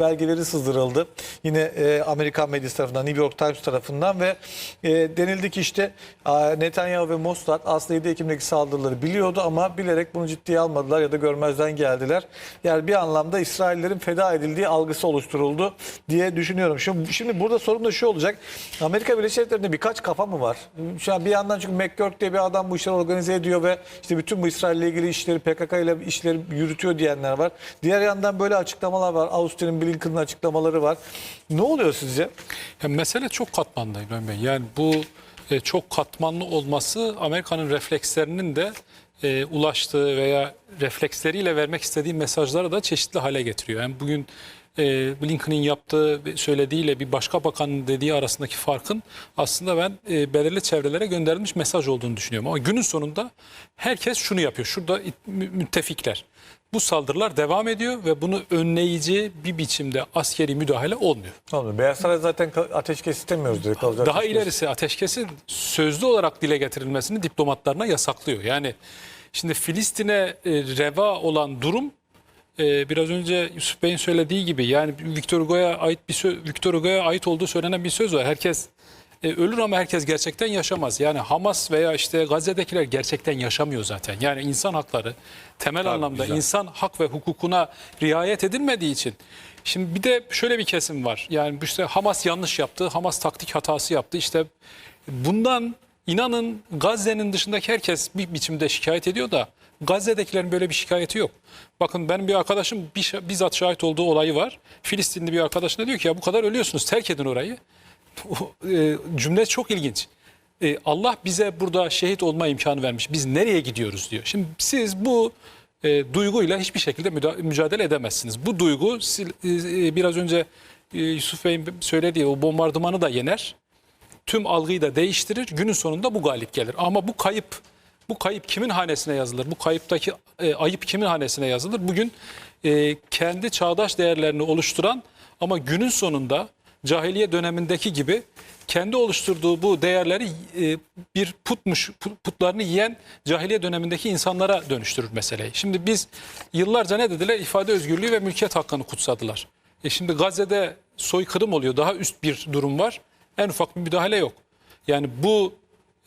belgeleri sızdırıldı. Yine e, Amerikan medyası tarafından, New York Times tarafından ve e, denildi ki işte e, Netanyahu ve Mossad aslında 7 Ekim'deki saldırıları biliyordu ama bilerek bunu ciddiye almadılar ya da görmezden geldiler. Yani bir anlamda İsraillerin feda edildiği algısı oluşturuldu diye düşünüyorum. Şimdi, şimdi burada sorun da şu olacak. Amerika Birleşik Devletleri'nde birkaç kafa mı var? Şu an bir yandan çünkü McGurk diye bir adam bu işleri organize ediyor ve işte bütün bu İsrail ile ilgili işleri PKK ile işleri yürütüyor diyenler var. Diğer yandan böyle açıklamalar var. Avusturya'nın Blinken'ın açıklamaları var. Ne oluyor sizce? Ya mesele çok katmanlı İbrahim Bey. Yani bu e, çok katmanlı olması Amerika'nın reflekslerinin de e, ulaştığı veya refleksleriyle vermek istediği mesajları da çeşitli hale getiriyor. Yani bugün e, Blinken'ın yaptığı söylediğiyle bir başka bakanın dediği arasındaki farkın aslında ben e, belirli çevrelere gönderilmiş mesaj olduğunu düşünüyorum. Ama günün sonunda herkes şunu yapıyor. Şurada müttefikler. Bu saldırılar devam ediyor ve bunu önleyici bir biçimde askeri müdahale olmuyor. Olmuyor. Beyaz Saray zaten ateşkes istemiyoruz dedi. Kalacak Daha ateşkes. ilerisi ateşkesin sözlü olarak dile getirilmesini diplomatlarına yasaklıyor. Yani şimdi Filistin'e e, reva olan durum e, biraz önce Yusuf Bey'in söylediği gibi yani Victor Hugo'ya ait bir Victor Hugo'ya ait olduğu söylenen bir söz var. Herkes e, ölür ama herkes gerçekten yaşamaz. Yani Hamas veya işte Gazze'dekiler gerçekten yaşamıyor zaten. Yani insan hakları temel anlamda güzel. insan hak ve hukukuna riayet edilmediği için. Şimdi bir de şöyle bir kesim var. Yani işte Hamas yanlış yaptı, Hamas taktik hatası yaptı. İşte bundan inanın Gazze'nin dışındaki herkes bir biçimde şikayet ediyor da Gazze'dekilerin böyle bir şikayeti yok. Bakın benim bir arkadaşım bizzat şahit olduğu olayı var. Filistinli bir arkadaşına diyor ki ya bu kadar ölüyorsunuz terk edin orayı. E, cümle çok ilginç. E, Allah bize burada şehit olma imkanı vermiş. Biz nereye gidiyoruz diyor. Şimdi siz bu e, duyguyla hiçbir şekilde mücadele edemezsiniz. Bu duygu e, biraz önce Yusuf Bey'in söylediği o bombardımanı da yener. Tüm algıyı da değiştirir. Günün sonunda bu galip gelir. Ama bu kayıp bu kayıp kimin hanesine yazılır? Bu kayıptaki ayıp kimin hanesine yazılır? Bugün kendi çağdaş değerlerini oluşturan ama günün sonunda cahiliye dönemindeki gibi kendi oluşturduğu bu değerleri e, bir putmuş pu- putlarını yiyen cahiliye dönemindeki insanlara dönüştürür meseleyi. Şimdi biz yıllarca ne dediler? İfade özgürlüğü ve mülkiyet hakkını kutsadılar. E şimdi Gazze'de soykırım oluyor. Daha üst bir durum var. En ufak bir müdahale yok. Yani bu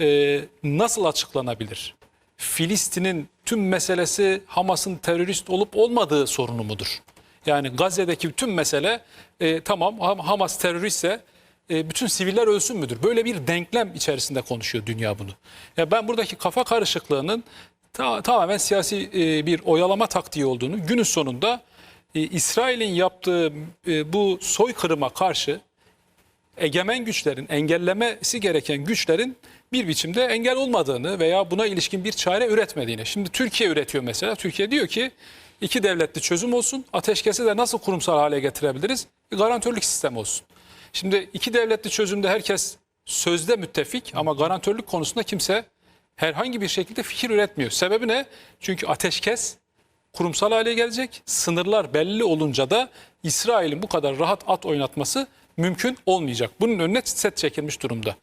e, nasıl açıklanabilir? Filistin'in tüm meselesi Hamas'ın terörist olup olmadığı sorunu mudur? Yani Gazze'deki tüm mesele e, tamam Ham- Hamas teröristse e, bütün siviller ölsün müdür? Böyle bir denklem içerisinde konuşuyor dünya bunu. Ya ben buradaki kafa karışıklığının ta- tamamen siyasi e, bir oyalama taktiği olduğunu günün sonunda e, İsrail'in yaptığı e, bu soykırıma karşı egemen güçlerin, engellemesi gereken güçlerin bir biçimde engel olmadığını veya buna ilişkin bir çare üretmediğini. Şimdi Türkiye üretiyor mesela. Türkiye diyor ki iki devletli çözüm olsun. Ateşkesi de nasıl kurumsal hale getirebiliriz? Bir garantörlük sistemi olsun. Şimdi iki devletli çözümde herkes sözde müttefik ama garantörlük konusunda kimse herhangi bir şekilde fikir üretmiyor. Sebebi ne? Çünkü ateşkes kurumsal hale gelecek. Sınırlar belli olunca da İsrail'in bu kadar rahat at oynatması mümkün olmayacak. Bunun önüne set çekilmiş durumda.